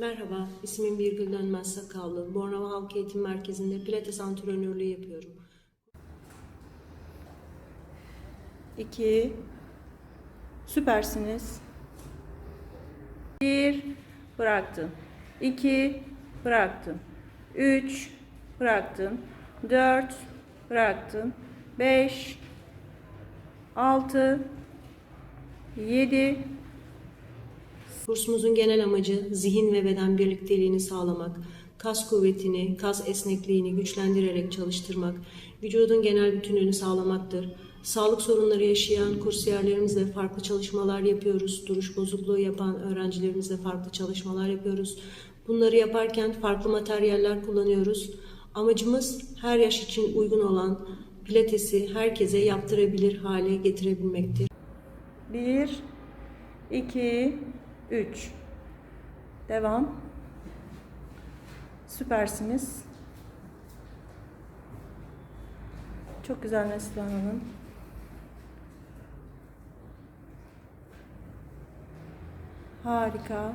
Merhaba, ismim Birgül Dönmez Sakallı. Bornova Halk Eğitim Merkezi'nde pilates antrenörlüğü yapıyorum. 2 Süpersiniz. 1 bıraktın. 2 bıraktın. 3 bıraktın. 4 bıraktın. 5 6 7 Kursumuzun genel amacı zihin ve beden birlikteliğini sağlamak, kas kuvvetini, kas esnekliğini güçlendirerek çalıştırmak, vücudun genel bütünlüğünü sağlamaktır. Sağlık sorunları yaşayan kursiyerlerimizle farklı çalışmalar yapıyoruz. Duruş bozukluğu yapan öğrencilerimizle farklı çalışmalar yapıyoruz. Bunları yaparken farklı materyaller kullanıyoruz. Amacımız her yaş için uygun olan pilatesi herkese yaptırabilir hale getirebilmektir. 1 2 3 Devam. Süpersiniz. Çok güzel Neslihan Hanım. Harika.